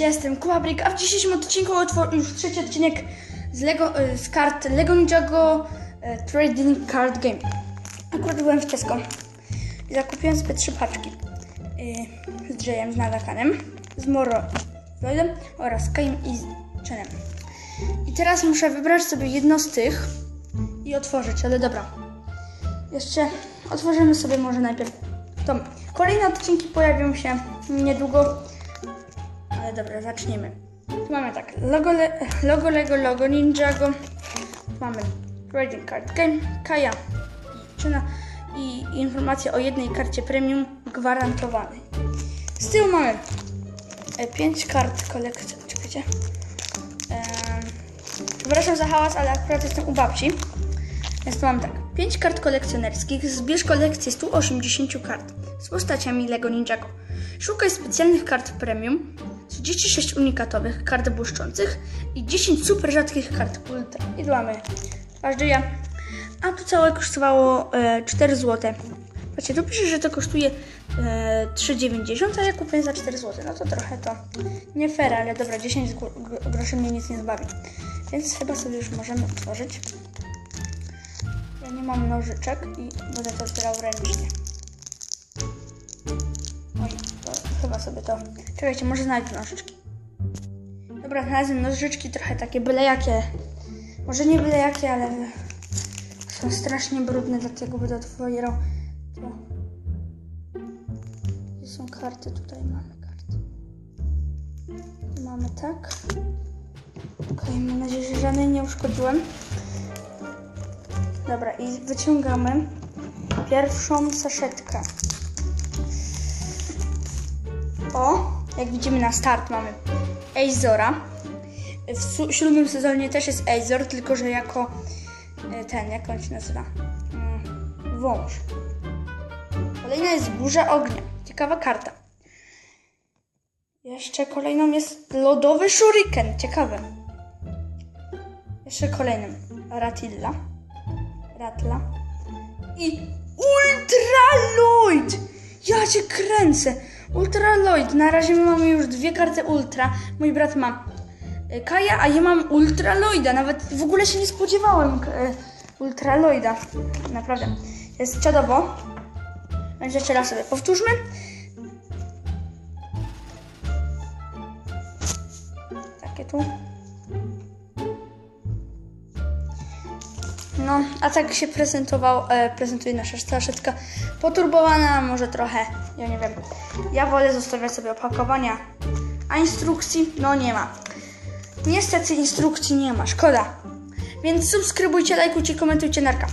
Cześć, jestem Kuabrik, a w dzisiejszym odcinku otwor- już trzeci odcinek z, Lego, y, z kart Lego Ninjago y, Trading Card Game. Akurat byłem w Tesco i zakupiłem sobie trzy paczki y, z Jayem, z Nadakanem, z Moro, z Lloydem oraz Kaim i z Chenem. I teraz muszę wybrać sobie jedno z tych i otworzyć, ale dobra. Jeszcze otworzymy sobie może najpierw to. Kolejne odcinki pojawią się niedługo. Ale dobra, zaczniemy. Tu mamy tak, logo, le, logo Lego, logo Ninjago. Tu mamy Trading Card Game, Kaja i Czyna i informacje o jednej karcie premium gwarantowanej. Z tyłu mamy 5 kart kolekcji. Czekajcie. Przepraszam za hałas, ale akurat jestem u babci. Więc tu mam tak. 5 kart kolekcjonerskich. Zbierz kolekcję 180 kart z postaciami Lego Ninjago. Szukaj specjalnych kart premium, 36 unikatowych kart błyszczących i 10 super rzadkich kart ultra. I tu mamy każdy A tu całe kosztowało e, 4 zł. Patrzcie, tu pisze, że to kosztuje e, 3,90, a ja kupiłem za 4 zł. No to trochę to nie fair, ale dobra, 10 gro- gro- groszy mnie nic nie zbawi. Więc chyba sobie już możemy otworzyć. Ja nie mam nożyczek i będę to otwierał ręcznie. Sobie to... Czekajcie, może znajdę nożyczki. Dobra, znalazłem nożyczki trochę takie byle jakie. Może nie byle jakie, ale są strasznie brudne, dlatego będę otwierał to. Gdzie są karty? Tutaj mamy karty. Mamy tak. Okej, mam nadzieję, że żadnej nie uszkodziłem. Dobra, i wyciągamy pierwszą saszetkę. O, jak widzimy na start mamy Azora. W siódmym sezonie też jest Azor, tylko że jako e, ten, jak on się nazywa? Mm, Wąż. Kolejna jest Burza Ognia. Ciekawa karta. Jeszcze kolejną jest Lodowy Shuriken. Ciekawe. Jeszcze kolejnym Ratilla. Ratla. I Ultra Lloyd! Ja cię kręcę! Ultra Lloyd. Na razie my mamy już dwie karty Ultra. Mój brat ma e, Kaja, a ja mam Ultra Lloyda. Nawet w ogóle się nie spodziewałem e, Ultra Lloyda. Naprawdę. Jest czadowo. Więc jeszcze raz sobie powtórzmy. Takie tu. No, a tak się prezentował, e, prezentuje nasza staszetka poturbowana, może trochę, ja nie wiem. Ja wolę zostawiać sobie opakowania, a instrukcji, no nie ma. Niestety instrukcji nie ma, szkoda. Więc subskrybujcie, lajkujcie, komentujcie, narka.